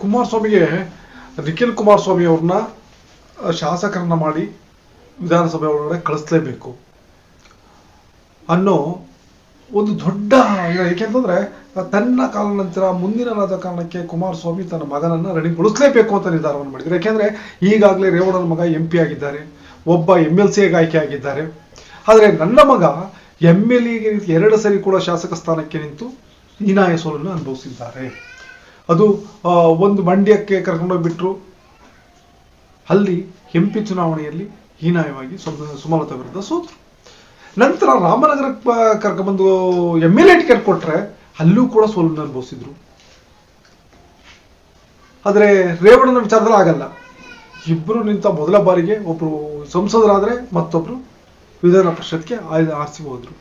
ಕುಮಾರಸ್ವಾಮಿಗೆ, ನಿಖಿಲ್ ಕುಮಾರಸ್ವಾಮಿ ಅವ್ರನ್ನ ಶಾಸಕರನ್ನ ಮಾಡಿ ವಿಧಾನಸಭೆ ಒಳಗಡೆ ಕಳಿಸ್ಲೇಬೇಕು. ಅನ್ನೋ ಒಂದು ದೊಡ್ಡ, ಏಕೆಂತಂದ್ರೆ, ತನ್ನ ಕಾಲ ನಂತರ ಮುಂದಿನ ರಾಜಕಾರಣಕ್ಕೆ ಕುಮಾರಸ್ವಾಮಿ ತನ್ನ ಮಗನನ್ನ ರಣಿಗೊಳಿಸ್ಲೇಬೇಕು ಅಂತ ನಿರ್ಧಾರವನ್ನು ಮಾಡಿದ್ರು. ಯಾಕೆಂದ್ರೆ ಈಗಾಗಲೇ ರೇವಣ್ಣನ ಮಗ ಎಂ ಪಿ ಆಗಿದ್ದಾರೆ, ಒಬ್ಬ ಎಂ ಎಲ್ ಸಿ ಆಯ್ಕೆ ಆಗಿದ್ದಾರೆ. ಆದರೆ ನನ್ನ ಮಗ ಎಂ ಎಲ್ ಎಗೆ ಎರಡು ಸರಿ ಕೂಡ ಶಾಸಕ ಸ್ಥಾನಕ್ಕೆ ನಿಂತು ಹೀನಾಯ ಸೋಲನ್ನು ಅನುಭವಿಸಿದ್ದಾರೆ. ಅದು ಒಂದು ಮಂಡ್ಯಕ್ಕೆ ಕರ್ಕೊಂಡೋಗ್ಬಿಟ್ರು ಅಲ್ಲಿ ಹೆಂಪಿ ಚುನಾವಣೆಯಲ್ಲಿ ಹೀನಾಯವಾಗಿ ಸುಮ- ಸುಮಲತಾ ವಿರುದ್ಧ ಸೋತರು. ನಂತರ ರಾಮನಗರಕ್ಕೆ ಕರ್ಕೊಂಡ್ಬಂದು ಎಂ ಎಲ್ ಎ ಟಿಕೆಟ್ ಕೊಟ್ರೆ ಅಲ್ಲೂ ಕೂಡ ಸೋಲನ್ನು ಅನುಭವಿಸಿದ್ರು ಆದರೆ ರೇವಣ್ಣನ ವಿಚಾರದಲ್ಲಿ ಆಗಲ್ಲ. ಇಬ್ಬರು ನಿಂತ ಮೊದಲ ಬಾರಿಗೆ ಒಬ್ರು ಸಂಸದರಾದ್ರೆ ಮತ್ತೊಬ್ರು ವಿಧಾನ ಪರಿಷತ್ಗೆ ಆಯ್ದು ಆರಿಸಿ ಹೋದ್ರು.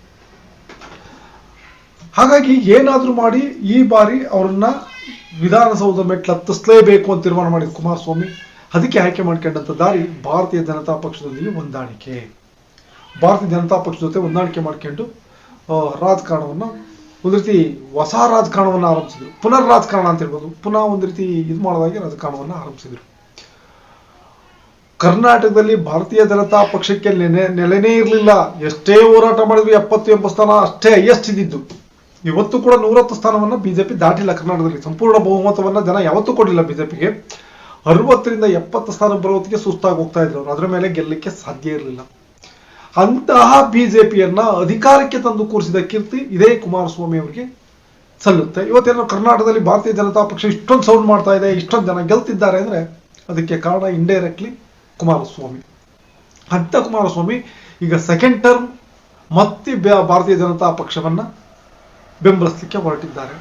ಹಾಗಾಗಿ ಏನಾದ್ರೂ ಮಾಡಿ ಈ ಬಾರಿ ಅವರನ್ನ ವಿಧಾನಸೌಧ ಮೆಟ್ಲು ಹತ್ತಿಸ್ಲೇಬೇಕು ಅಂತ ತೀರ್ಮಾನ ಮಾಡಿದ ಕುಮಾರಸ್ವಾಮಿ, ಅದಕ್ಕೆ ಆಯ್ಕೆ ಮಾಡ್ಕೊಂಡಂತ ದಾರಿ ಭಾರತೀಯ ಜನತಾ ಪಕ್ಷದೊಂದಿಗೆ ಹೊಂದಾಣಿಕೆ. ಭಾರತೀಯ ಜನತಾ ಪಕ್ಷದ ಜೊತೆ ಹೊಂದಾಣಿಕೆ ಮಾಡ್ಕೊಂಡು ರಾಜಕಾರಣವನ್ನು ಒಂದು ರೀತಿ ಹೊಸ ರಾಜಕಾರಣವನ್ನು ಆರಂಭಿಸಿದರು. ಪುನರ್ ರಾಜಕಾರಣ ಅಂತ ಹೇಳ್ಬೋದು. ಪುನಃ ಒಂದು ರೀತಿ ಇದು ಮಾಡೋದಾಗಿ ರಾಜಕಾರಣವನ್ನು ಆರಂಭಿಸಿದರು. ಕರ್ನಾಟಕದಲ್ಲಿ ಭಾರತೀಯ ಜನತಾ ಪಕ್ಷಕ್ಕೆ ನೆನೆ ನೆಲೆನೇ ಇರಲಿಲ್ಲ. ಎಷ್ಟೇ ಹೋರಾಟ ಮಾಡಿದ್ವಿ ಎಪ್ಪತ್ತು ಎಂಬತ್ತು ಸ್ಥಾನ ಅಷ್ಟೇ ಹೈಯೆಸ್ಟ್ ಇದ್ದಿದ್ದು. ಇವತ್ತು ಕೂಡ ನೂರತ್ತು ಸ್ಥಾನವನ್ನ ಬಿಜೆಪಿ ದಾಟಿಲ್ಲ ಕರ್ನಾಟಕದಲ್ಲಿ. ಸಂಪೂರ್ಣ ಬಹುಮತವನ್ನ ಜನ ಯಾವತ್ತೂ ಕೊಡಿಲ್ಲ ಬಿಜೆಪಿಗೆ. ಅರವತ್ತರಿಂದ ಎಪ್ಪತ್ತು ಸ್ಥಾನ ಬರೋತ್ತಿಗೆ ಸುಸ್ತಾಗಿ ಹೋಗ್ತಾ ಇದ್ರು. ಅದರ ಮೇಲೆ ಗೆಲ್ಲಕ್ಕೆ ಸಾಧ್ಯ ಇರಲಿಲ್ಲ. ಅಂತಹ ಬಿಜೆಪಿಯನ್ನ ಅಧಿಕಾರಕ್ಕೆ ತಂದು ಕೂರಿಸಿದ ಕೀರ್ತಿ ಇದೇ ಕುಮಾರಸ್ವಾಮಿ ಅವರಿಗೆ ಸಲ್ಲುತ್ತೆ. ಇವತ್ತೇನೋ ಕರ್ನಾಟಕದಲ್ಲಿ ಭಾರತೀಯ ಜನತಾ ಪಕ್ಷ ಇಷ್ಟೊಂದು ಸೌಂಡ್ ಮಾಡ್ತಾ ಇದೆ, ಇಷ್ಟೊಂದು ಜನ ಗೆಲ್ತಿದ್ದಾರೆ ಅಂದ್ರೆ ಅದಕ್ಕೆ ಕಾರಣ ಇಂಡೈರೆಕ್ಟ್ಲಿ ಕುಮಾರಸ್ವಾಮಿ. ಅಂತ ಕುಮಾರಸ್ವಾಮಿ ಈಗ ಸೆಕೆಂಡ್ ಟರ್ಮ್ ಮತ್ತೆ ಭಾರತೀಯ ಜನತಾ ಪಕ್ಷವನ್ನ ಬೆಂಬಲಿಸಲಿಕ್ಕೆ ಹೊರಟಿದ್ದಾರೆ.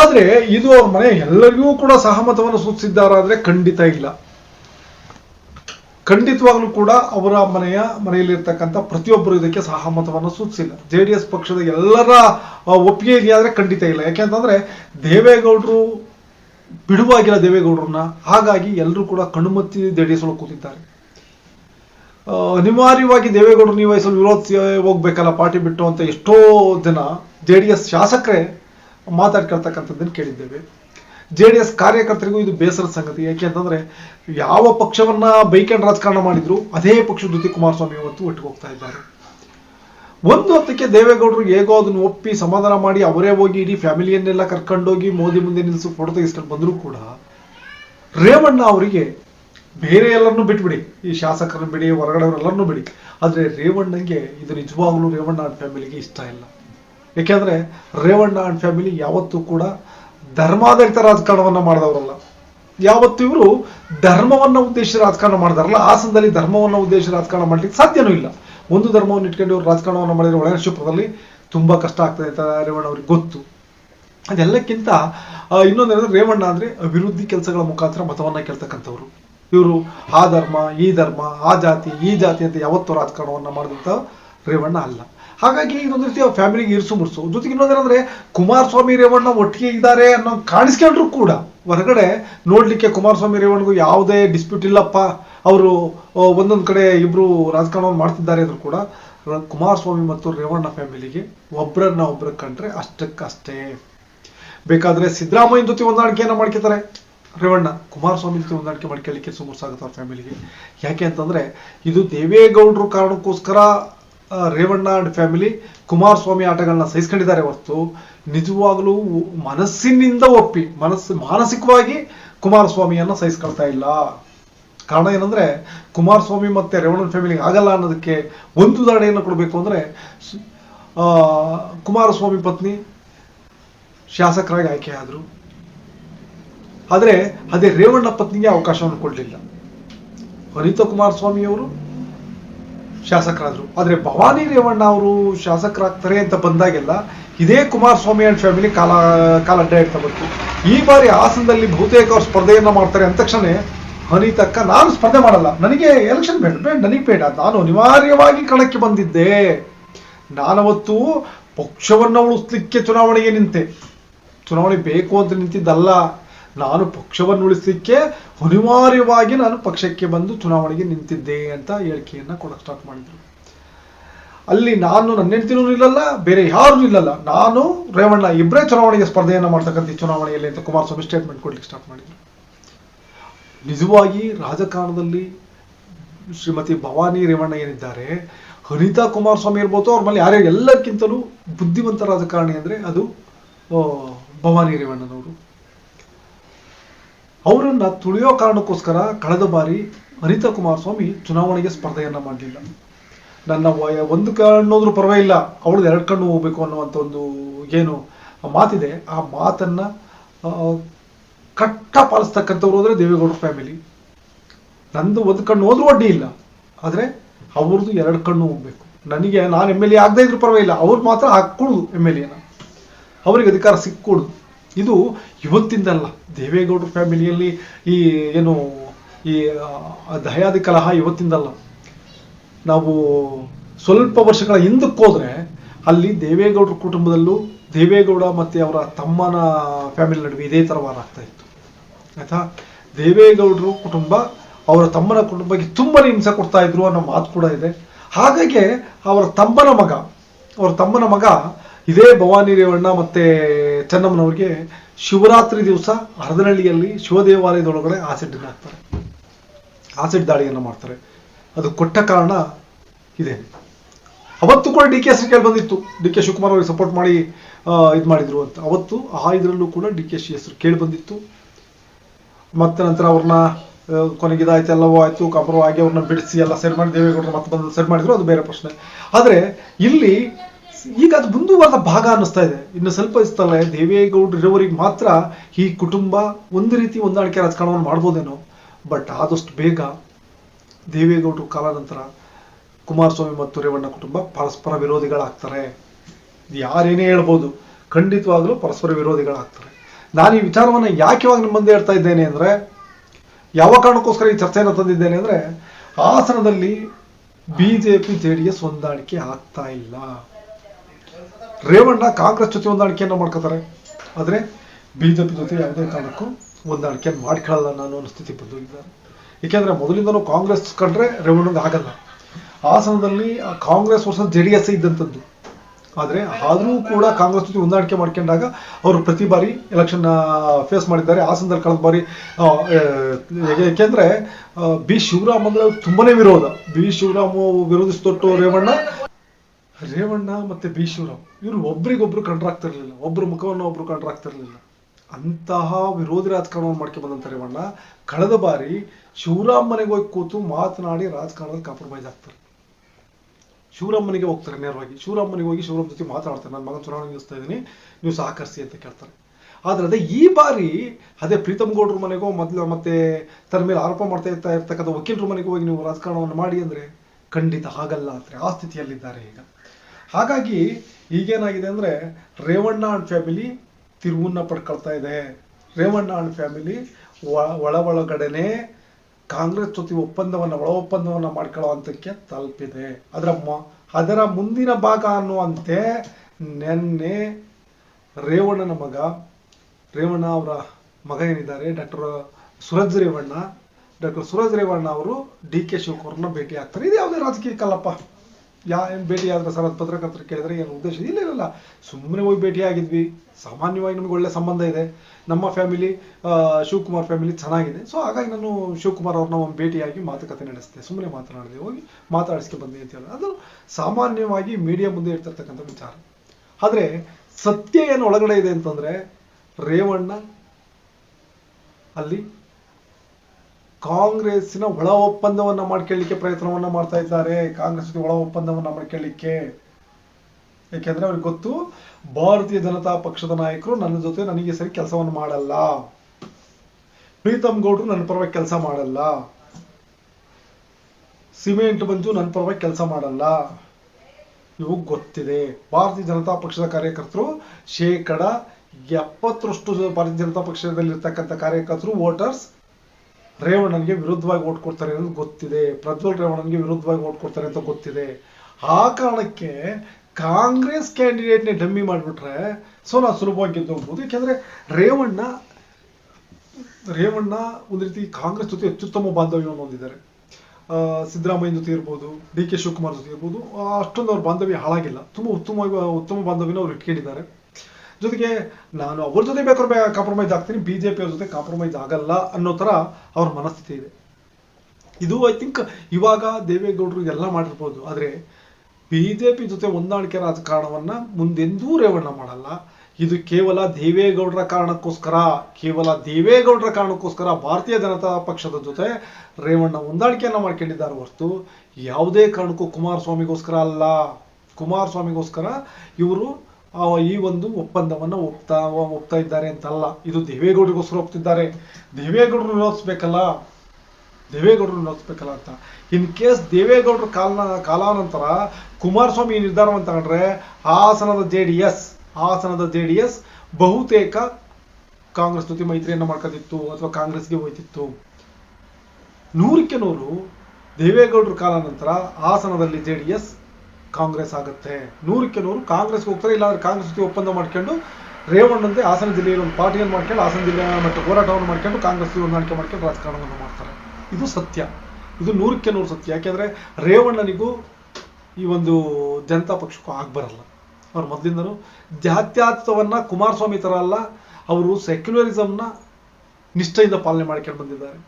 ಆದ್ರೆ ಇದು ಅವ್ರ ಮನೆ, ಎಲ್ಲರಿಗೂ ಕೂಡ ಸಹಮತವನ್ನು ಸೂಚಿಸಿದ್ದಾರಾದ್ರೆ ಖಂಡಿತ ಇಲ್ಲ. ಖಂಡಿತವಾಗ್ಲೂ ಕೂಡ ಅವರ ಮನೆಯ ಮನೆಯಲ್ಲಿರ್ತಕ್ಕಂಥ ಪ್ರತಿಯೊಬ್ಬರು ಇದಕ್ಕೆ ಸಹಮತವನ್ನು ಸೂಚಿಸಿಲ್ಲ. ಜೆ ಡಿ ಎಸ್ ಪಕ್ಷದ ಎಲ್ಲರ ಒಪ್ಪಿಗೆ ಇದೆಯಾದ್ರೆ ಖಂಡಿತ ಇಲ್ಲ. ಯಾಕೆಂತಂದ್ರೆ ದೇವೇಗೌಡರು ಬಿಡುವಾಗಿಲ್ಲ ದೇವೇಗೌಡರನ್ನ. ಹಾಗಾಗಿ ಎಲ್ಲರೂ ಕೂಡ ಕಣ್ಣುಮತ್ತಿ ಜೆ ಡಿ ಕೂತಿದ್ದಾರೆ. ಅನಿವಾರ್ಯವಾಗಿ ದೇವೇಗೌಡರು ನೀವು ವಿರೋಧಿಸಿ ಹೋಗ್ಬೇಕಲ್ಲ, ಪಾರ್ಟಿ ಬಿಟ್ಟು ಅಂತ ಎಷ್ಟೋ ಜನ ಜೆ ಡಿ ಎಸ್ ಶಾಸಕರೇ ಮಾತಾಡ್ಕೊಳ್ತಕ್ಕಂಥದ್ದನ್ನು ಕೇಳಿದ್ದೇವೆ. ಜೆ ಡಿ ಎಸ್ ಕಾರ್ಯಕರ್ತರಿಗೂ ಇದು ಬೇಸರದ ಸಂಗತಿ. ಯಾಕೆ ಅಂತಂದ್ರೆ, ಯಾವ ಪಕ್ಷವನ್ನ ಬೈಕಂಡ್ ರಾಜಕಾರಣ ಮಾಡಿದ್ರು, ಅದೇ ಪಕ್ಷದ ಜೊತೆ ಕುಮಾರಸ್ವಾಮಿ ಇವತ್ತು ಒಟ್ಟಿಗೆ ಹೋಗ್ತಾ ಇದ್ದಾರೆ. ಒಂದು ಹೊತ್ತಕ್ಕೆ ದೇವೇಗೌಡರು ಹೇಗೋ ಅದನ್ನು ಒಪ್ಪಿ ಸಮಾಧಾನ ಮಾಡಿ ಅವರೇ ಹೋಗಿ ಇಡೀ ಫ್ಯಾಮಿಲಿಯನ್ನೆಲ್ಲ ಕರ್ಕೊಂಡೋಗಿ ಮೋದಿ ಮುಂದೆ ನಿಲ್ಲಿಸಿ ಫೋಟೋ ತೆಗೆಸ್ಕೊಂಡು ಬಂದರೂ ಕೂಡ, ರೇವಣ್ಣ ಅವರಿಗೆ ಬೇರೆ ಎಲ್ಲರನ್ನೂ ಬಿಟ್ಬಿಡಿ. ಈ ಶಾಸಕರನ್ನು ಬಿಡಿ, ಹೊರಗಡೆಯವರೆಲ್ಲರನ್ನೂ ಬಿಡಿ. ಆದರೆ ರೇವಣ್ಣಂಗೆ ಇದು ನಿಜವಾಗ್ಲೂ ರೇವಣ್ಣ ಅಂಡ್ ಫ್ಯಾಮಿಲಿಗೆ ಇಷ್ಟ ಇಲ್ಲ. ಯಾಕೆಂದ್ರೆ ರೇವಣ್ಣ ಅಂಡ್ ಫ್ಯಾಮಿಲಿ ಯಾವತ್ತೂ ಕೂಡ ಧರ್ಮಾಧಾರಿತ ರಾಜಕಾರಣವನ್ನು ಮಾಡಿದವರಲ್ಲ. ಯಾವತ್ತು ಇವರು ಧರ್ಮವನ್ನ ಉದ್ದೇಶಿಸಿ ರಾಜಕಾರಣ ಮಾಡಿದಾರಲ್ಲ ಆಸನದಲ್ಲಿ ಧರ್ಮವನ್ನು ಉದ್ದೇಶಿಸಿ ರಾಜಕಾರಣ ಮಾಡ್ಲಿಕ್ಕೆ ಸಾಧ್ಯನೂ ಇಲ್ಲ. ಒಂದು ಧರ್ಮವನ್ನು ಇಟ್ಕೊಂಡು ಇವರು ರಾಜಕಾರಣವನ್ನು ಮಾಡಿದ್ರೆ ಕ್ಷೇತ್ರದಲ್ಲಿ ತುಂಬಾ ಕಷ್ಟ ಆಗ್ತದೆ ರೇವಣ್ಣ ಅವ್ರಿಗೆ ಗೊತ್ತು. ಅದೆಲ್ಲಕ್ಕಿಂತ ಇನ್ನೊಂದೇನಂದ್ರೆ ರೇವಣ್ಣ ಅಂದರೆ ಅಭಿವೃದ್ಧಿ ಕೆಲಸಗಳ ಮುಖಾಂತರ ಮತವನ್ನ ಕೇಳ್ತಕ್ಕಂಥವ್ರು. ಇವರು ಆ ಧರ್ಮ, ಈ ಧರ್ಮ, ಆ ಜಾತಿ, ಈ ಜಾತಿ ಅಂತ ಯಾವತ್ತೂ ರಾಜಕಾರಣವನ್ನು ಮಾಡಿದಂಥ ರೇವಣ್ಣ ಅಲ್ಲ. ಹಾಗಾಗಿ ಇದೊಂದು ರೀತಿಯ ಫ್ಯಾಮಿಲಿಗೆ ಇರಿಸು ಮುರ್ಸು. ಜೊತೆಗೆ ಇನ್ನೊಂದೇನಂದ್ರೆ ಕುಮಾರಸ್ವಾಮಿ ರೇವಣ್ಣ ಒಟ್ಟಿಗೆ ಇದ್ದಾರೆ ಅನ್ನೋ ಕಾಣಿಸ್ಕೊಂಡ್ರು ಕೂಡ. ಹೊರಗಡೆ ನೋಡ್ಲಿಕ್ಕೆ ಕುಮಾರಸ್ವಾಮಿ ರೇವಣ್ಣಗೂ ಯಾವುದೇ ಡಿಸ್ಪ್ಯೂಟ್ ಇಲ್ಲಪ್ಪ. ಅವರು ಒಂದೊಂದು ಕಡೆ ಇಬ್ರು ರಾಜಕಾರಣವನ್ನು ಮಾಡ್ತಿದ್ದಾರೆ ಅಂದ್ರೂ ಕೂಡ ಕುಮಾರಸ್ವಾಮಿ ಮತ್ತು ರೇವಣ್ಣ ಫ್ಯಾಮಿಲಿಗೆ ಒಬ್ಬರನ್ನ ಒಬ್ರು ಕಂಡ್ರೆ ಅಷ್ಟಕ್ಕಷ್ಟೇ. ಬೇಕಾದ್ರೆ ಸಿದ್ದರಾಮಯ್ಯ ಜೊತೆ ಹೊಂದಾಣಿಕೆಯನ್ನ ಮಾಡ್ಕೊತಾರೆ. ರೇವಣ್ಣ ಕುಮಾರಸ್ವಾಮಿ ಜೊತೆ ಹೊಂದಾಣಿಕೆ ಮಾಡ್ಕೊಳ್ಳಿಕ್ಕೆ ಸುಮುಸಾಗುತ್ತೆ ಅವ್ರ ಫ್ಯಾಮಿಲಿಗೆ ಯಾಕೆ ಅಂತಂದ್ರೆ, ಇದು ದೇವೇಗೌಡರು ಕಾರಣಕ್ಕೋಸ್ಕರ ರೇವಣ್ಣ ಅಂಡ್ ಫ್ಯಾಮಿಲಿ ಕುಮಾರಸ್ವಾಮಿ ಆಟಗಳನ್ನ ಸಹಿಸ್ಕೊಂಡಿದ್ದಾರೆ ಹೊರತು. ನಿಜವಾಗಲೂ ಮನಸ್ಸಿನಿಂದ ಒಪ್ಪಿ ಮನಸ್ಸು ಮಾನಸಿಕವಾಗಿ ಕುಮಾರಸ್ವಾಮಿಯನ್ನು ಸಹಿಸ್ಕೊಳ್ತಾ ಇಲ್ಲ. ಕಾರಣ ಏನಂದ್ರೆ, ಕುಮಾರಸ್ವಾಮಿ ಮತ್ತೆ ರೇವಣ್ಣನ ಫ್ಯಾಮಿಲಿಗೆ ಆಗಲ್ಲ ಅನ್ನೋದಕ್ಕೆ ಒಂದು ಉದಾಹರಣೆಯನ್ನು ಕೊಡಬೇಕು ಅಂದ್ರೆ ಕುಮಾರಸ್ವಾಮಿ ಪತ್ನಿ ಶಾಸಕರಾಗಿ ಆಯ್ಕೆ ಆದ್ರು ಅದೇ ರೇವಣ್ಣ ಪತ್ನಿಗೆ ಅವಕಾಶವನ್ನು ಕೊಡಲಿಲ್ಲ. ಅನಿತಾ ಕುಮಾರಸ್ವಾಮಿ ಅವರು ಶಾಸಕರಾದರು. ಆದರೆ ಭವಾನಿ ರೇವಣ್ಣ ಅವರು ಶಾಸಕರಾಗ್ತಾರೆ ಅಂತ ಬಂದಾಗೆಲ್ಲ ಇದೇ ಕುಮಾರಸ್ವಾಮಿ ಅಂಡ್ ಫ್ಯಾಮಿಲಿ ಕಾಲ ಕಾಲ ಅಡ್ಡ ಇಡ್ತಾ ಬಂತು. ಈ ಬಾರಿ ಹಾಸನದಲ್ಲಿ ಬಹುತೇಕ ಅವ್ರು ಸ್ಪರ್ಧೆಯನ್ನು ಮಾಡ್ತಾರೆ ಅಂದ ತಕ್ಷಣ ಅನಿತಕ್ಕ, ನಾನು ಸ್ಪರ್ಧೆ ಮಾಡಲ್ಲ. ನನಗೆ ಎಲೆಕ್ಷನ್ ಬೇಡ ಬೇಡ, ನನಗೆ ಬೇಡ. ನಾನು ಅನಿವಾರ್ಯವಾಗಿ ಕಣಕ್ಕೆ ಬಂದಿದ್ದೆ. ನಾನವತ್ತು ಪಕ್ಷವನ್ನು ಉಳಿಸ್ಲಿಕ್ಕೆ ಚುನಾವಣೆಗೆ ನಿಂತೆ. ಚುನಾವಣೆ ಬೇಕು ಅಂತ ನಿಂತಿದ್ದಲ್ಲ. ನಾನು ಪಕ್ಷವನ್ನು ಉಳಿಸಲಿಕ್ಕೆ ಅನಿವಾರ್ಯವಾಗಿ ನಾನು ಪಕ್ಷಕ್ಕೆ ಬಂದು ಚುನಾವಣೆಗೆ ನಿಂತಿದ್ದೆ ಅಂತ ಹೇಳಿಕೆಯನ್ನ ಕೊಡಕ್ಕೆ ಸ್ಟಾರ್ಟ್ ಮಾಡಿದ್ರು. ಅಲ್ಲಿ ನಾನು ನನ್ನ ಹೆಂಡತಿನೂ ಇಲ್ಲಲ್ಲ, ಬೇರೆ ಯಾರು ಇಲ್ಲಲ್ಲ. ನಾನು ರೇವಣ್ಣ ಇಬ್ಬರೇ ಚುನಾವಣೆಗೆ ಸ್ಪರ್ಧೆಯನ್ನು ಮಾಡ್ತಕ್ಕಂಥ ಚುನಾವಣೆಯಲ್ಲಿ ಅಂತ ಕುಮಾರಸ್ವಾಮಿ ಸ್ಟೇಟ್ಮೆಂಟ್ ಕೊಡ್ಲಿಕ್ಕೆ ಸ್ಟಾರ್ಟ್ ಮಾಡಿದ್ರು. ನಿಜವಾಗಿ ರಾಜಕಾರಣದಲ್ಲಿ ಶ್ರೀಮತಿ ಭವಾನಿ ರೇವಣ್ಣ ಏನಿದ್ದಾರೆ, ಅನಿತಾ ಕುಮಾರಸ್ವಾಮಿ ಇರ್ಬೋದು, ಅವ್ರ ಮೇಲೆ ಯಾರ್ಯಾರು ಎಲ್ಲಕ್ಕಿಂತಲೂ ಬುದ್ಧಿವಂತ ರಾಜಕಾರಣಿ ಅಂದ್ರೆ ಅದು ಭವಾನಿ ರೇವಣ್ಣನವರು. ಅವರನ್ನ ತುಳಿಯೋ ಕಾರಣಕ್ಕೋಸ್ಕರ ಕಳೆದ ಬಾರಿ ಅನಿತಾ ಕುಮಾರಸ್ವಾಮಿ ಚುನಾವಣೆಗೆ ಸ್ಪರ್ಧೆಯನ್ನ ಮಾಡಲಿಲ್ಲ. ನನ್ನ ಒಂದು ಕಣ್ಣೋದ್ರೂ ಪರವಾಗಿಲ್ಲ, ಅವಳದ್ದು ಎರಡು ಕಣ್ಣು ಹೋಗ್ಬೇಕು ಅನ್ನುವಂಥ ಒಂದು ಏನು ಮಾತಿದೆ. ಆ ಮಾತನ್ನ ಕಟ್ಟ ಪಾಲಿಸ್ತಕ್ಕಂಥವ್ರು ಹೋದರೆ ದೇವೇಗೌಡರ ಫ್ಯಾಮಿಲಿ. ನಂದು ಒಂದು ಕಣ್ಣು ಹೋದ್ರೂ ಅಡ್ಡಿ ಇಲ್ಲ. ಆದರೆ ಅವ್ರದ್ದು ಎರಡು ಕಣ್ಣು ಹೋಗ್ಬೇಕು. ನನಗೆ, ನಾನು ಎಂ ಎಲ್ ಎ ಆಗದೇ ಇದ್ರೂ ಪರವಾಗಿಲ್ಲ. ಅವ್ರು ಮಾತ್ರ ಹಾಕ್ಕೊಡುದು ಎಂ ಎಲ್ ಎನ ಅವರಿಗೆ ಅಧಿಕಾರ ಸಿಕ್ಕೊಡುದು. ಇದು ಇವತ್ತಿಂದಲ್ಲ. ದೇವೇಗೌಡರ ಫ್ಯಾಮಿಲಿಯಲ್ಲಿ ಈ ಏನು ಈ ದಯಾದಿ ಕಲಹ ಇವತ್ತಿಂದಲ್ಲ. ನಾವು ಸ್ವಲ್ಪ ವರ್ಷಗಳ ಹಿಂದಕ್ಕೆ ಹೋದ್ರೆ ಅಲ್ಲಿ ದೇವೇಗೌಡರ ಕುಟುಂಬದಲ್ಲೂ ದೇವೇಗೌಡ ಮತ್ತೆ ಅವರ ತಮ್ಮನ ಫ್ಯಾಮಿಲಿ ನಡುವೆ ಇದೇ ತರ ವಾರ ಆಗ್ತಾ ಇತ್ತು. ಆಯ್ತಾ? ದೇವೇಗೌಡರು ಕುಟುಂಬ ಅವರ ತಮ್ಮನ ಕುಟುಂಬಕ್ಕೆ ತುಂಬಾ ಹಿಂಸೆ ಕೊಡ್ತಾ ಇದ್ರು ಅನ್ನೋ ಮಾತು ಕೂಡ ಇದೆ. ಹಾಗಾಗಿ ಅವರ ತಮ್ಮನ ಮಗ, ಅವರ ತಮ್ಮನ ಮಗ ಇದೇ ಭವಾನಿ ರೇವಣ್ಣ ಮತ್ತೆ ಚೆನ್ನಮ್ಮನವ್ರಿಗೆ ಶಿವರಾತ್ರಿ ದಿವಸ ಹರದನಹಳ್ಳಿಯಲ್ಲಿ ಶಿವ ದೇವಾಲಯದೊಳಗಡೆ ಆಸಿಡ್ ಹಾಕ್ತಾರೆ. ಆಸಿಡ್ ದಾಳಿಯನ್ನು ಮಾಡ್ತಾರೆ. ಅದು ಕೊಟ್ಟ ಕಾರಣ ಇದೆ. ಅವತ್ತು ಕೂಡ ಡಿ ಕೆ ಹೆಸರು ಕೇಳಿ ಬಂದಿತ್ತು. ಡಿ ಕೆ ಶಿವಕುಮಾರ್ ಅವರಿಗೆ ಸಪೋರ್ಟ್ ಮಾಡಿ ಇದು ಮಾಡಿದ್ರು ಅಂತ. ಅವತ್ತು ಆ ಇದರಲ್ಲೂ ಕೂಡ ಡಿ ಕೆ ಶಿ ಹೆಸರು ಕೇಳಿ ಬಂದಿತ್ತು. ಮತ್ತೆ ನಂತರ ಅವ್ರನ್ನ ಕೊನೆಗೆ ಇದಾಯ್ತು ಎಲ್ಲವೂ ಆಯ್ತು ಕಾಂಪ್ರಮ್ ಆಗಿ ಅವ್ರನ್ನ ಬಿಡಿಸಿ ಎಲ್ಲ ಸರಿ ಮಾಡಿ ದೇವೇಗೌಡರು ಮತ್ತೆ ಬಂದು ಸರಿ ಮಾಡಿದ್ರು, ಅದು ಬೇರೆ ಪ್ರಶ್ನೆ. ಆದರೆ ಇಲ್ಲಿ ಈಗ ಅದು ಮುಂದುವಾದ ಭಾಗ ಅನ್ನಿಸ್ತಾ ಇದೆ. ಇನ್ನು ಸ್ವಲ್ಪ ಇಸ್ತಲ್ಲ ದೇವೇಗೌಡರು ಇರೋವರಿಗೆ ಮಾತ್ರ ಈ ಕುಟುಂಬ ಒಂದು ರೀತಿ ಹೊಂದಾಣಿಕೆ ರಾಜಕಾರಣವನ್ನು ಮಾಡ್ಬೋದೇನೋ. ಬಟ್ ಆದಷ್ಟು ಬೇಗ ದೇವೇಗೌಡರು ಕಾಲಾನಂತರ ಕುಮಾರಸ್ವಾಮಿ ಮತ್ತು ರೇವಣ್ಣ ಕುಟುಂಬ ಪರಸ್ಪರ ವಿರೋಧಿಗಳಾಗ್ತಾರೆ. ಯಾರೇನೇ ಹೇಳ್ಬೋದು ಖಂಡಿತವಾಗ್ಲೂ ಪರಸ್ಪರ ವಿರೋಧಿಗಳಾಗ್ತಾರೆ. ನಾನು ಈ ವಿಚಾರವನ್ನು ಯಾಕೆ ಇವಾಗ ನಿಮ್ಮ ಮುಂದೆ ಹೇಳ್ತಾ ಇದ್ದೇನೆ ಅಂದರೆ ಯಾವ ಕಾರಣಕ್ಕೋಸ್ಕರ ಈ ಚರ್ಚೆಯನ್ನು ತಂದಿದ್ದೇನೆ ಅಂದರೆ ಹಾಸನದಲ್ಲಿ ಬಿಜೆಪಿ ಜೆ ಡಿ ಎಸ್ ಹೊಂದಾಣಿಕೆ ಆಗ್ತಾ ಇಲ್ಲ. ರೇವಣ್ಣ ಕಾಂಗ್ರೆಸ್ ಜೊತೆ ಹೊಂದಾಣಿಕೆಯನ್ನು ಮಾಡ್ಕೋತಾರೆ. ಜೆ ಬಿಜೆಪಿ ಜೊತೆ ಯಾವುದೇ ಕಾರಣಕ್ಕೂ ಹೊಂದಾಣಿಕೆಯನ್ನು ಮಾಡ್ಕೊಳ್ಳಲ್ಲ ನಾನು ಅನ್ನೋ ಸ್ಥಿತಿ ಬಂದೋಗಿದ್ದಾರೆ ಏಕೆಂದರೆ ಮೊದಲಿಂದನೂ ಕಾಂಗ್ರೆಸ್ ಕಂಡ್ರೆ ರೇವಣ್ಣಗೆ ಆಗಲ್ಲ. ಹಾಸನದಲ್ಲಿ ಕಾಂಗ್ರೆಸ್ ವರ್ಷ ಜೆ ಡಿ ಎಸ್ ಇದ್ದಂಥದ್ದು ಆದರೆ ಆದರೂ ಕೂಡ ಕಾಂಗ್ರೆಸ್ ಜೊತೆ ಹೊಂದಾಣಿಕೆ ಮಾಡ್ಕೊಂಡಾಗ ಅವರು ಪ್ರತಿ ಬಾರಿ ಎಲೆಕ್ಷನ್ ಫೇಸ್ ಮಾಡಿದ್ದಾರೆ. ಹಾಸನದಲ್ಲಿ ಕಳೆದ ಬಾರಿ ಏಕೆಂದ್ರೆ ಬಿ. ಶಿವರಾಮ್ ಅಂದರೆ ತುಂಬಾನೇ ವಿರೋಧ. ಬಿ. ಶಿವರಾಮ್ ವಿರೋಧಿಸಿದೊಟ್ಟು ರೇವಣ್ಣ ರೇವಣ್ಣ ಮತ್ತೆ ಬಿ ಶಿವರಾಮ್ ಇವರು ಒಬ್ರಿಗೊಬ್ರು ಕಂಡ್ರಾಗ್ತಿರ್ಲಿಲ್ಲ, ಒಬ್ರು ಮುಖವನ್ನು ಒಬ್ರು ಕಂಡ್ರಾಗ್ತಿರ್ಲಿಲ್ಲ. ಅಂತಹ ವಿರೋಧಿ ರಾಜಕಾರಣವನ್ನು ಮಾಡ್ಕೊ ಬಂದಂತ ರೇವಣ್ಣ, ಕಳೆದ ಬಾರಿ ಶಿವರಾಮ್ ಮನೆಗೆ ಹೋಗಿ ಕೂತು ಮಾತನಾಡಿ ರಾಜಕಾರಣದಲ್ಲಿ ಕಾಂಪ್ರಮೈಸ್ ಆಗ್ತಾರೆ. ಶಿವರಾಮ್ ಮನೆಗೆ ಹೋಗ್ತಾರೆ ನೇರವಾಗಿ. ಶಿವರಾಮ್ ಮನೆಗೆ ಹೋಗಿ ಶಿವರಾಮ್ ಜೊತೆ ಮಾತಾಡ್ತಾರೆ. ನನ್ನ ಮಗನ ಚುನಾವಣೆ ನಿಲ್ಲಿಸ್ತಾ ಇದ್ದೀನಿ, ನೀವು ಸಹಕರಿಸಿ ಅಂತ ಕೇಳ್ತಾರೆ. ಆದ್ರೆ ಅದೇ ಈ ಬಾರಿ ಅದೇ ಪ್ರೀತಮ್ ಗೌಡ್ರ ಮನೆಗೋ, ಮೊದ್ಲು ಮತ್ತೆ ತನ್ನ ಮೇಲೆ ಆರೋಪ ಮಾಡ್ತಾ ಇರ್ತಾ ಇರ್ತಕ್ಕಂಥ ವಕೀಲರ ಮನೆಗೆ ಹೋಗಿ ನೀವು ರಾಜಕಾರಣವನ್ನು ಮಾಡಿ ಅಂದ್ರೆ ಖಂಡಿತ ಹಾಗಲ್ಲ ಅಂದ್ರೆ ಆ ಸ್ಥಿತಿಯಲ್ಲಿದ್ದಾರೆ ಈಗ. ಹಾಗಾಗಿ ಈಗೇನಾಗಿದೆ ಅಂದ್ರೆ ರೇವಣ್ಣ ಅಂಡ್ ಫ್ಯಾಮಿಲಿ ತಿರುವನ್ನ ಪಡ್ಕೊಳ್ತಾ ಇದೆ. ರೇವಣ್ಣ ಅಂಡ್ ಫ್ಯಾಮಿಲಿ ಒಳ ಒಳಗಡೆನೆ ಕಾಂಗ್ರೆಸ್ ಜೊತೆ ಒಪ್ಪಂದವನ್ನ ಒಳ ಒಪ್ಪಂದವನ್ನು ಮಾಡ್ಕೊಳ್ಳೋ ಹಂತಕ್ಕೆ ತಲುಪಿದೆ. ಅದರ ಮ- ಅದರ ಮುಂದಿನ ಭಾಗ ಅನ್ನುವಂತೆ ನೆನ್ನೆ ರೇವಣ್ಣನ ಮಗ, ರೇವಣ್ಣ ಅವರ ಮಗ ಏನಿದ್ದಾರೆ, ಡಾಕ್ಟರ್ ಸುರಜ್ ರೇವಣ್ಣ, ಡಾಕ್ಟರ್ ಸುರಜ್ ರೇವಣ್ಣ ಅವರು ಡಿ ಕೆ ಶಿವಕುಮಾರ್ನ ಭೇಟಿ ಆಗ್ತಾರೆ ಇದು ಯಾವುದೇ ರಾಜಕೀಯ ಕಲ್ಲಪ್ಪ. ಯಾ ಏನು ಭೇಟಿ ಆದ್ರೆ ಸರ್ ಪತ್ರಕರ್ತರು ಕೇಳಿದ್ರೆ ಏನು ಉದ್ದೇಶ? ಇಲ್ಲ ಇರಲ್ಲ ಸುಮ್ಮನೆ ಹೋಗಿ ಭೇಟಿಯಾಗಿದ್ವಿ. ಸಾಮಾನ್ಯವಾಗಿ ನಮಗೆ ಒಳ್ಳೆ ಸಂಬಂಧ ಇದೆ. ನಮ್ಮ ಫ್ಯಾಮಿಲಿ ಶಿವಕುಮಾರ್ ಫ್ಯಾಮಿಲಿ ಚೆನ್ನಾಗಿದೆ. ಸೊ, ಹಾಗಾಗಿ ನಾನು ಶಿವಕುಮಾರ್ ಅವ್ರನ್ನ ಒಂದು ಭೇಟಿಯಾಗಿ ಮಾತುಕತೆ ನಡೆಸಿದೆ. ಸುಮ್ಮನೆ ಮಾತನಾಡಿದೆ. ಹೋಗಿ ಮಾತಾಡಿಸ್ಕೆ ಬಂದೆ ಅಂತ ಹೇಳಿ. ಅದು ಸಾಮಾನ್ಯವಾಗಿ ಮೀಡಿಯಾ ಮುಂದೆ ಇರ್ತಕ್ಕಂಥ ವಿಚಾರ. ಆದರೆ ಸತ್ಯ ಏನು ಒಳಗಡೆ ಇದೆ ಅಂತಂದರೆ ರೇವಣ್ಣ ಅಲ್ಲಿ ಕಾಂಗ್ರೆಸ್ಸಿನ ಒಳ ಒಪ್ಪಂದವನ್ನ ಮಾಡ್ಕೊಳ್ಳಿಕ್ಕೆ ಪ್ರಯತ್ನವನ್ನ ಮಾಡ್ತಾ ಇದ್ದಾರೆ. ಕಾಂಗ್ರೆಸ್ ಒಳ ಒಪ್ಪಂದವನ್ನ ಮಾಡ್ಕೊಳ್ಳಿಕ್ಕೆ. ಯಾಕೆಂದ್ರೆ ಅವ್ರಿಗೆ ಗೊತ್ತು, ಭಾರತೀಯ ಜನತಾ ಪಕ್ಷದ ನಾಯಕರು ನನ್ನ ಜೊತೆ ನನಗೆ ಸರಿ ಕೆಲಸವನ್ನು ಮಾಡಲ್ಲ. ಪ್ರೀತಮ್ ಗೌಡ್ರು ನನ್ನ ಪರವಾಗಿ ಕೆಲಸ ಮಾಡಲ್ಲ. ಸಿಮೆಂಟ್ ಬಂತು ನನ್ನ ಪರವಾಗಿ ಕೆಲಸ ಮಾಡಲ್ಲ. ಇವು ಗೊತ್ತಿದೆ. ಭಾರತೀಯ ಜನತಾ ಪಕ್ಷದ ಕಾರ್ಯಕರ್ತರು ಶೇಕಡ ಎಪ್ಪತ್ತರಷ್ಟು ಭಾರತೀಯ ಜನತಾ ಪಕ್ಷದಲ್ಲಿ ಇರ್ತಕ್ಕಂಥ ಕಾರ್ಯಕರ್ತರು ವೋಟರ್ಸ್ ರೇವಣ್ಣನಿಗೆ ವಿರುದ್ಧವಾಗಿ ಓಟ್ ಕೊಡ್ತಾರೆ ಅನ್ನೋದು ಗೊತ್ತಿದೆ. ಪ್ರಜ್ವಲ್ ರೇವಣ್ಣನಿಗೆ ವಿರುದ್ಧವಾಗಿ ಓಟ್ ಕೊಡ್ತಾರೆ ಅಂತ ಗೊತ್ತಿದೆ. ಆ ಕಾರಣಕ್ಕೆ ಕಾಂಗ್ರೆಸ್ ಕ್ಯಾಂಡಿಡೇಟ್ನೇ ಡಮ್ಮಿ ಮಾಡಿಬಿಟ್ರೆ ಸೊ ನಾವು ಸುಲಭವಾಗಿ ಗೆದ್ದು ಹೋಗ್ಬೋದು ಯಾಕೆಂದರೆ ರೇವಣ್ಣ ರೇವಣ್ಣ ಒಂದು ರೀತಿ ಕಾಂಗ್ರೆಸ್ ಜೊತೆ ಅತ್ಯುತ್ತಮ ಬಾಂಧವ್ಯವನ್ನು ಹೊಂದಿದ್ದಾರೆ. ಸಿದ್ದರಾಮಯ್ಯ ಜೊತೆ ಇರ್ಬೋದು, ಡಿ ಕೆ ಶಿವಕುಮಾರ್ ಜೊತೆ ಇರ್ಬೋದು. ಅಷ್ಟೊಂದು ಅವ್ರ ಬಾಂಧವ್ಯ ಹಾಳಾಗಿಲ್ಲ. ತುಂಬ ಉತ್ತಮವಾಗಿ, ಉತ್ತಮ ಬಾಂಧವ್ಯನ ಅವ್ರು ಇಟ್ಕೊಂಡಿದ್ದಾರೆ. ಜೊತೆಗೆ ನಾನು ಅವ್ರ ಜೊತೆ ಬೇಕಾದ್ರೆ ಕಾಂಪ್ರಮೈಸ್ ಆಗ್ತೀನಿ ಬಿ ಜೆ ಜೊತೆ ಕಾಂಪ್ರಮೈಸ್ ಆಗಲ್ಲ ಅನ್ನೋ ಥರ ಅವ್ರ ಮನಸ್ಥಿತಿ ಇದೆ. ಇದು ಐ ಥಿಂಕ್ ಇವಾಗ ದೇವೇಗೌಡರು ಎಲ್ಲ ಮಾಡಿರ್ಬೋದು. ಆದರೆ ಬಿ ಜೆ ಪಿ ಜೊತೆ ಹೊಂದಾಣಿಕೆ ರಾಜಕಾರಣವನ್ನು ಮುಂದೆಂದೂ ರೇವಣ್ಣ ಮಾಡಲ್ಲ. ಇದು ಕೇವಲ ದೇವೇಗೌಡರ ಕಾರಣಕ್ಕೋಸ್ಕರ, ಕೇವಲ ದೇವೇಗೌಡರ ಕಾರಣಕ್ಕೋಸ್ಕರ ಭಾರತೀಯ ಜನತಾ ಪಕ್ಷದ ಜೊತೆ ರೇವಣ್ಣ ಹೊಂದಾಣಿಕೆಯನ್ನು ಮಾಡ್ಕೊಂಡಿದ್ದಾರೆ ಹೊರತು ಯಾವುದೇ ಕಾರಣಕ್ಕೂ ಕುಮಾರಸ್ವಾಮಿಗೋಸ್ಕರ ಅಲ್ಲ. ಕುಮಾರಸ್ವಾಮಿಗೋಸ್ಕರ ಇವರು ಈ ಒಂದು ಒಪ್ಪಂದವನ್ನು ಒಪ್ತಾ ಒಪ್ತಾ ಇದ್ದಾರೆ ಅಂತಲ್ಲ. ಇದು ದೇವೇಗೌಡರಿಗೋಸ್ಕರ ಒಪ್ತಿದ್ದಾರೆ. ದೇವೇಗೌಡರು ವಿರೋಧಿಸ್ಬೇಕಲ್ಲ ದೇವೇಗೌಡರು ವಿರೋಧಿಸ್ಬೇಕಲ್ಲ ಅಂತ. ಇನ್ ಕೇಸ್ ದೇವೇಗೌಡರ ಕಾಲ ಕಾಲಾನಂತರ ಕುಮಾರಸ್ವಾಮಿ ಈ ನಿರ್ಧಾರವನ್ನು ತಗೊಂಡ್ರೆ ಹಾಸನದ ಜೆ ಡಿ ಎಸ್, ಹಾಸನದ ಜೆ ಡಿ ಎಸ್ ಬಹುತೇಕ ಕಾಂಗ್ರೆಸ್ ಜೊತೆ ಮೈತ್ರಿಯನ್ನ ಮಾಡ್ಕೋತಿತ್ತು ಅಥವಾ ಕಾಂಗ್ರೆಸ್ಗೆ ಹೋಯ್ತಿತ್ತು. ನೂರಕ್ಕೆ ನೂರು ದೇವೇಗೌಡರ ಕಾಲಾನಂತರ ಹಾಸನದಲ್ಲಿ ಜೆ ಡಿ ಎಸ್ ಕಾಂಗ್ರೆಸ್ ಆಗುತ್ತೆ. ನೂರಕ್ಕೆ ನೂರು, ಕಾಂಗ್ರೆಸ್ಗೆ ಹೋಗ್ತಾರೆ, ಇಲ್ಲಾಂದ್ರೆ ಕಾಂಗ್ರೆಸ್ ಜೊತೆ ಒಪ್ಪಂದ ಮಾಡ್ಕೊಂಡು ರೇವಣ್ಣಂತೆ ಹಾಸನ ಜಿಲ್ಲೆಯಲ್ಲಿ ಒಂದು ಪಾರ್ಟಿಯನ್ನು ಮಾಡ್ಕೊಂಡು ಹಾಸನ ಜಿಲ್ಲೆ ಮತ್ತು ಹೋರಾಟವನ್ನು ಮಾಡ್ಕೊಂಡು ಕಾಂಗ್ರೆಸ್ ಹೊಂದಾಣಿಕೆ ಮಾಡ್ಕೊಂಡು ರಾಜಕಾರಣವನ್ನು ಮಾಡ್ತಾರೆ. ಇದು ಸತ್ಯ. ಇದು ನೂರಕ್ಕೆ ನೂರು ಸತ್ಯ. ಯಾಕೆಂದ್ರೆ ರೇವಣ್ಣನಿಗೂ ಈ ಒಂದು ಜನತಾ ಪಕ್ಷಕ್ಕೂ ಆಗ್ಬರಲ್ಲ. ಅವ್ರು ಮೊದಲಿಂದನೂ ಜಾತ್ಯಾತೀತವನ್ನ ಕುಮಾರಸ್ವಾಮಿ ಥರ ಅಲ್ಲ, ಅವರು ಸೆಕ್ಯುಲರಿಸಮ್ನ ನಿಷ್ಠೆಯಿಂದ ಪಾಲನೆ ಮಾಡ್ಕೊಂಡು ಬಂದಿದ್ದಾರೆ.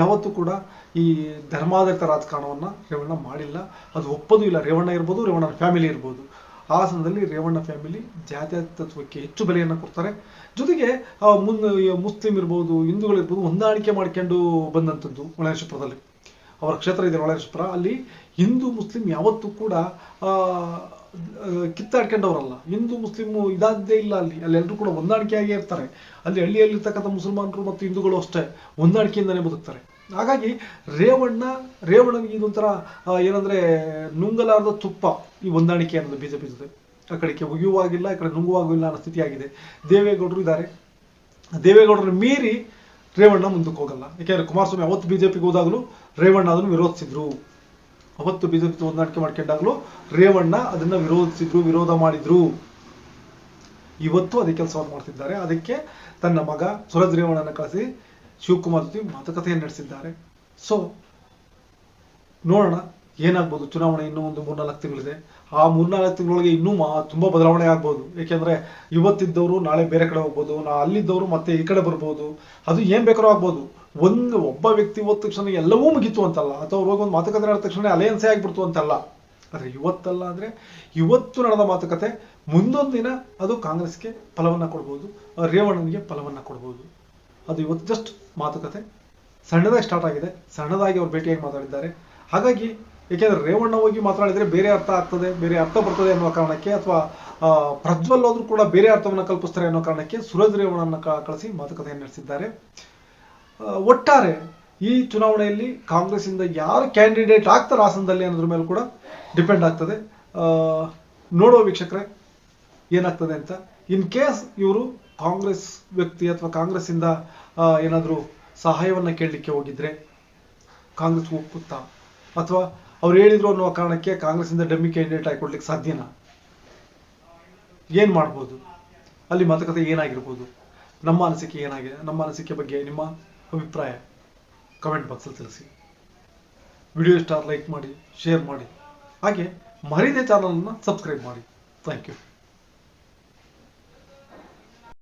ಯಾವತ್ತೂ ಕೂಡ ಈ ಧರ್ಮಾಧಾರಿತ ರಾಜಕಾರಣವನ್ನು ರೇವಣ್ಣ ಮಾಡಿಲ್ಲ. ಅದು ಒಪ್ಪೋದು ಇಲ್ಲ. ರೇವಣ್ಣ ಇರ್ಬೋದು, ರೇವಣ್ಣನ ಫ್ಯಾಮಿಲಿ ಇರ್ಬೋದು. ಆ ಸಮಯದಲ್ಲಿ ರೇವಣ್ಣ ಫ್ಯಾಮಿಲಿ ಜಾತ್ಯತತ್ವಕ್ಕೆ ಹೆಚ್ಚು ಬೆಲೆಯನ್ನು ಕೊಡ್ತಾರೆ. ಜೊತೆಗೆ ಮುನ್ ಮುಸ್ಲಿಂ ಇರ್ಬೋದು ಹಿಂದೂಗಳಿರ್ಬೋದು ಹೊಂದಾಣಿಕೆ ಮಾಡ್ಕೊಂಡು ಬಂದಂಥದ್ದು ಒಳನೇಶ್ವರದಲ್ಲಿ ಅವರ ಕ್ಷೇತ್ರ ಇದೆ ಒಳನೇಶ್ವರ ಅಲ್ಲಿ ಹಿಂದೂ, ಮುಸ್ಲಿಂ ಯಾವತ್ತೂ ಕೂಡ ಕಿತ್ತಾಡ್ಕೊಂಡವರಲ್ಲ. ಹಿಂದೂ ಮುಸ್ಲಿಂ ಇದಾದ್ದೇ ಇಲ್ಲ ಅಲ್ಲಿ. ಅಲ್ಲಿ ಎಲ್ಲರೂ ಕೂಡ ಹೊಂದಾಣಿಕೆಯಾಗಿ ಇರ್ತಾರೆ. ಅಲ್ಲಿ ಹಳ್ಳಿಯಲ್ಲಿರ್ತಕ್ಕಂಥ ಮುಸಲ್ಮಾನರು ಮತ್ತು ಹಿಂದೂಗಳು ಅಷ್ಟೇ ಹೊಂದಾಣಿಕೆಯಿಂದನೇ ಬದುಕ್ತಾರೆ. ಹಾಗಾಗಿ ರೇವಣ್ಣ, ರೇವಣ್ಣನಿಗೆ ಇದೊಂಥರ ಏನಂದ್ರೆ ನುಂಗಲಾರದ ತುಪ್ಪ ಈ ಹೊಂದಾಣಿಕೆ ಅನ್ನೋದು ಬಿಜೆಪಿ ಜೊತೆ. ಆ ಕಡೆಗೆ ಒಗೆಯುವಾಗಿಲ್ಲ ಆ ಕಡೆ ನುಂಗುವಾಗಿಲ್ಲ ಅನ್ನೋ ಸ್ಥಿತಿಯಾಗಿದೆ ದೇವೇಗೌಡರು ಇದ್ದಾರೆ. ದೇವೇಗೌಡರು ಮೀರಿ ರೇವಣ್ಣ ಮುಂದಕ್ಕೆ ಹೋಗಲ್ಲ. ಯಾಕೆಂದ್ರೆ ಕುಮಾರಸ್ವಾಮಿ ಅವತ್ತು ಬಿಜೆಪಿಗೆ ಹೋದಾಗಲೂ ರೇವಣ್ಣ ಅದನ್ನು ವಿರೋಧಿಸಿದ್ರು. ಅವತ್ತು ಬಿಜೆಪಿ ಹೊಂದಾಣಿಕೆ ಮಾಡ್ಕೊಂಡಾಗಲೂ ರೇವಣ್ಣ ಅದನ್ನ ವಿರೋಧಿಸಿದ್ರು, ವಿರೋಧ ಮಾಡಿದ್ರು. ಇವತ್ತು ಅದೇ ಕೆಲಸವನ್ನು ಮಾಡ್ತಿದ್ದಾರೆ. ಅದಕ್ಕೆ ತನ್ನ ಮಗ ಸುರಜ್ ರೇವಣ್ಣನ ಕಳಿಸಿ ಶಿವಕುಮಾರ್ ಜೊತೆ ಮಾತುಕತೆಯನ್ನು ನಡೆಸಿದ್ದಾರೆ. ಸೊ ನೋಡೋಣ ಏನಾಗ್ಬೋದು. ಚುನಾವಣೆ ಇನ್ನೂ ಒಂದು ಮೂರ್ನಾಲ್ಕು ತಿಂಗಳಿದೆ. ಆ ಮೂರ್ನಾಲ್ಕು ತಿಂಗಳೊಳಗೆ ಇನ್ನೂ ಮಾ ತುಂಬಾ ಬದಲಾವಣೆ ಆಗ್ಬೋದು. ಯಾಕೆಂದ್ರೆ ಇವತ್ತಿದ್ದವರು ನಾಳೆ ಬೇರೆ ಕಡೆ ಹೋಗ್ಬೋದು. ನಾ ಅಲ್ಲಿದ್ದವರು ಮತ್ತೆ ಈ ಕಡೆ ಬರ್ಬೋದು. ಅದು ಏನ್ ಬೇಕಾದ್ರೂ ಆಗ್ಬೋದು. ಒಂದು ಒಬ್ಬ ವ್ಯಕ್ತಿ ಹೋದ ತಕ್ಷಣ ಎಲ್ಲವೂ ಮುಗಿತು ಅಂತಲ್ಲ. ಅಥವಾ ಅವ್ರು ಹೋಗಿ ಒಂದು ಮಾತುಕತೆ ನಡೆದ ತಕ್ಷಣ ಅಲೆಯನ್ಸೇ ಆಗಿಬಿಡ್ತು ಅಂತಲ್ಲ. ಆದರೆ ಇವತ್ತಲ್ಲ ಅಂದ್ರೆ ಇವತ್ತು ನಡೆದ ಮಾತುಕತೆ ಮುಂದೊಂದು ದಿನ ಅದು ಕಾಂಗ್ರೆಸ್ಗೆ ಫಲವನ್ನು ಕೊಡ್ಬೋದು, ರೇವಣ್ಣನಿಗೆ ಫಲವನ್ನು ಕೊಡ್ಬೋದು. ಅದು ಇವತ್ತು ಜಸ್ಟ್ ಮಾತುಕತೆ. ಸಣ್ಣದಾಗಿ ಸ್ಟಾರ್ಟ್ ಆಗಿದೆ. ಸಣ್ಣದಾಗಿ ಅವ್ರು ಭೇಟಿಯಾಗಿ ಮಾತಾಡಿದ್ದಾರೆ. ಹಾಗಾಗಿ ಏಕೆಂದರೆ ರೇವಣ್ಣ ಹೋಗಿ ಮಾತಾಡಿದರೆ ಬೇರೆ ಅರ್ಥ ಆಗ್ತದೆ, ಬೇರೆ ಅರ್ಥ ಬರ್ತದೆ ಅನ್ನೋ ಕಾರಣಕ್ಕೆ ಅಥವಾ ಪ್ರಜ್ವಲ್ ಹೋದ್ರು ಕೂಡ ಬೇರೆ ಅರ್ಥವನ್ನು ಕಲ್ಪಿಸ್ತಾರೆ ಅನ್ನೋ ಕಾರಣಕ್ಕೆ ಸುರಜ್ ರೇವಣ್ಣನ ಕಳಿಸಿ ಮಾತುಕತೆಯನ್ನು ನಡೆಸಿದ್ದಾರೆ. ಒಟ್ಟಾರೆ ಈ ಚುನಾವಣೆಯಲ್ಲಿ ಕಾಂಗ್ರೆಸ್ಸಿಂದ ಯಾರು ಕ್ಯಾಂಡಿಡೇಟ್ ಆಗ್ತಾರೆ ಹಾಸನದಲ್ಲಿ ಅನ್ನೋದ್ರ ಮೇಲೆ ಕೂಡ ಡಿಪೆಂಡ್ ಆಗ್ತದೆ. ನೋಡುವ ವೀಕ್ಷಕರೇ, ಏನಾಗ್ತದೆ ಅಂತ. ಇನ್ ಕೇಸ್ ಇವರು ಕಾಂಗ್ರೆಸ್ ವ್ಯಕ್ತಿ ಅಥವಾ ಕಾಂಗ್ರೆಸ್ಸಿಂದ ಏನಾದರೂ ಸಹಾಯವನ್ನ ಕೇಳಲಿಕ್ಕೆ ಹೋಗಿದ್ರೆ, ಕಾಂಗ್ರೆಸ್ ಒಪ್ಪುತ್ತಾ? ಅಥವಾ ಅವ್ರು ಹೇಳಿದ್ರು ಅನ್ನೋ ಕಾರಣಕ್ಕೆ ಕಾಂಗ್ರೆಸ್ಸಿಂದ ಡಮ್ಮಿ ಕ್ಯಾಂಡಿಡೇಟ್ ಆಗಿ ಕೊಡ್ಲಿಕ್ಕೆ ಸಾಧ್ಯನಾ? ಏನು ಮಾಡ್ಬೋದು? ಅಲ್ಲಿ ಮಾತುಕತೆ ಏನಾಗಿರ್ಬೋದು? ನಮ್ಮ ಅನಿಸಿಕೆ ಏನಾಗಿದೆ? ನಮ್ಮ ಅನಿಸಿಕೆ ಬಗ್ಗೆ ನಿಮ್ಮ ಅಭಿಪ್ರಾಯ ಕಮೆಂಟ್ ಬಾಕ್ಸಲ್ಲಿ ತಿಳಿಸಿ. ವಿಡಿಯೋ ಇಷ್ಟ ಲೈಕ್ ಮಾಡಿ ಶೇರ್ ಮಾಡಿ. ಹಾಗೆ ಮರಿದೇ ಚಾನಲನ್ನು ಸಬ್ಸ್ಕ್ರೈಬ್ ಮಾಡಿ. Thank you